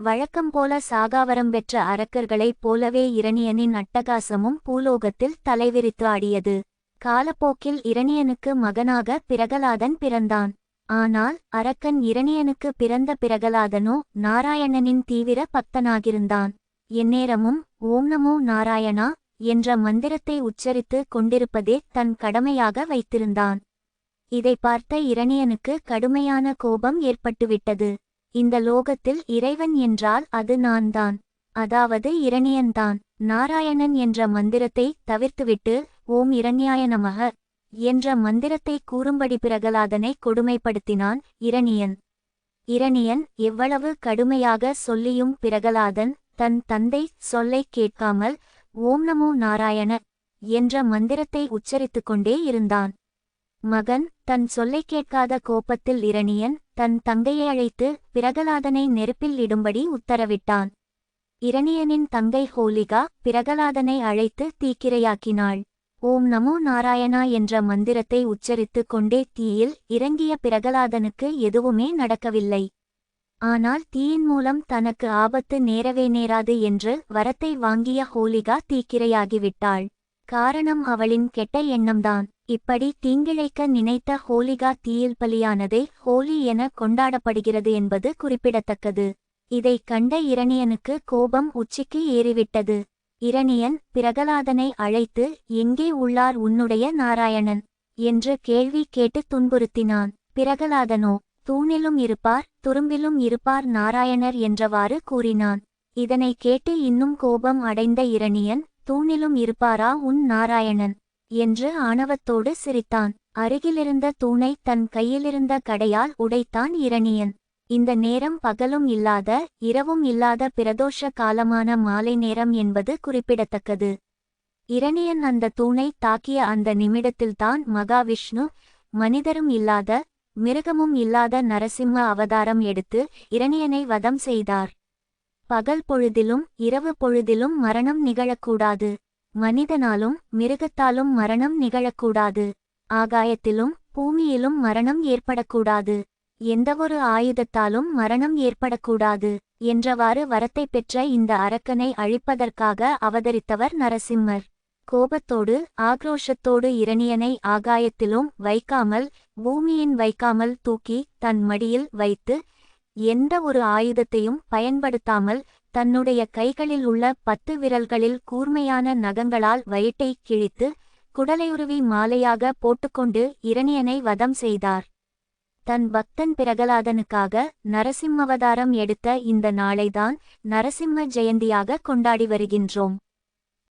வழக்கம் போல சாகாவரம் பெற்ற அரக்கர்களைப் போலவே இரணியனின் அட்டகாசமும் பூலோகத்தில் தலைவிரித்து ஆடியது காலப்போக்கில் இரணியனுக்கு மகனாக பிரகலாதன் பிறந்தான். ஆனால் அரக்கன் இரணியனுக்கு பிறந்த பிரகலாதனோ நாராயணனின் தீவிர பக்தனாகிருந்தான். எந்நேரமும் ஓம் நமோ நாராயணா என்ற மந்திரத்தை உச்சரித்து கொண்டிருப்பதே தன் கடமையாக வைத்திருந்தான். இதை பார்த்த இரணியனுக்கு கடுமையான கோபம் ஏற்பட்டுவிட்டது. இந்த லோகத்தில் இறைவன் என்றால் அது நான்தான். அதாவது இரணியன்தான். நாராயணன் என்ற மந்திரத்தை தவிர்த்துவிட்டு ஓம் இரண்யாய நமக என்ற மந்திரத்தை கூறும்படி பிரகலாதனை கொடுமைப்படுத்தினான் இரணியன். இரணியன் எவ்வளவு கடுமையாக சொல்லியும் பிரகலாதன் தன் தந்தை சொல்லைக் கேட்காமல் ஓம் நமோ நாராயண என்ற மந்திரத்தை உச்சரித்துக் கொண்டே இருந்தான். மகன் தன் சொல்லைக் கேட்காத கோபத்தில் இரணியன் தன் தங்கையை அழைத்து பிரகலாதனை நெருப்பில் இடும்படி உத்தரவிட்டான். இரணியனின் தங்கை ஹோலிகா பிரகலாதனை அழைத்து தீக்கிரையாக்கினாள். ஓம் நமோ நாராயணா என்ற மந்திரத்தை உச்சரித்துக் கொண்டே தீயில் இறங்கிய பிரகலாதனுக்கு எதுவுமே நடக்கவில்லை. ஆனால் தீயின் மூலம் தனக்கு ஆபத்து நேரவே நேராது என்று வரத்தை வாங்கிய ஹோலிகா தீக்கிரையாகிவிட்டாள். காரணம் அவளின் கெட்ட எண்ணம்தான். இப்படி தீங்கிழைக்க நினைத்த ஹோலிகா தீயில் பலியானதே ஹோலி என கொண்டாடப்படுகிறது என்பது குறிப்பிடத்தக்கது. இதைக் கண்ட இரணியனுக்கு கோபம் உச்சிக்கு ஏறிவிட்டது. இரணியன் பிரகலாதனை அழைத்து எங்கே உள்ளார் உன்னுடைய நாராயணன் என்று கேள்வி கேட்டு துன்புறுத்தினான். பிரகலாதனோ தூணிலும் இருப்பார் துரும்பிலும் இருப்பார் நாராயணர் என்றவாறு கூறினான். இதனை கேட்டு இன்னும் கோபம் அடைந்த இரணியன் தூணிலும் இருப்பாரா உன் நாராயணன்? என்று ஆணவத்தோடு சிரித்தான். அருகிலிருந்த தூணை தன் கையிலிருந்த கடையால் உடைத்தான் இரணியன். இந்த நேரம் பகலும் இல்லாத இரவும் இல்லாத பிரதோஷ காலமான மாலை நேரம் என்பது குறிப்பிடத்தக்கது. இரணியன் அந்த தூணை தாக்கிய அந்த நிமிடத்தில்தான் மகாவிஷ்ணு மனிதரும் இல்லாத மிருகமும் இல்லாத நரசிம்ம அவதாரம் எடுத்து இரணியனை வதம் செய்தார். பகல் பொழுதிலும் இரவு பொழுதிலும் மரணம் நிகழக்கூடாது. மனிதனாலும் மிருகத்தாலும் மரணம் நிகழக்கூடாது. ஆகாயத்திலும் பூமியிலும் மரணம் ஏற்படக்கூடாது. எந்தவொரு ஆயுதத்தாலும் மரணம் ஏற்படக்கூடாது என்றவாறு வரத்தை பெற்ற இந்த அரக்கனை அழிப்பதற்காக அவதரித்தவர் நரசிம்மர். கோபத்தோடு ஆக்ரோஷத்தோடு இரணியனை ஆகாயத்திலும் வைக்காமல் பூமியின் வைக்காமல் தூக்கி தன் மடியில் வைத்து எந்த ஒரு ஆயுதத்தையும் பயன்படுத்தாமல் தன்னுடைய கைகளில் உள்ள பத்து விரல்களில் கூர்மையான நகங்களால் வயிட்டை கிழித்து குடலையுருவி மாலையாக போட்டுக்கொண்டு இரணியனை வதம் செய்தார். தன் பக்தன் பிரகலாதனுக்காக நரசிம்மவதாரம் எடுத்த இந்த நாளைதான் நரசிம்ம ஜெயந்தியாக கொண்டாடி வருகின்றோம்.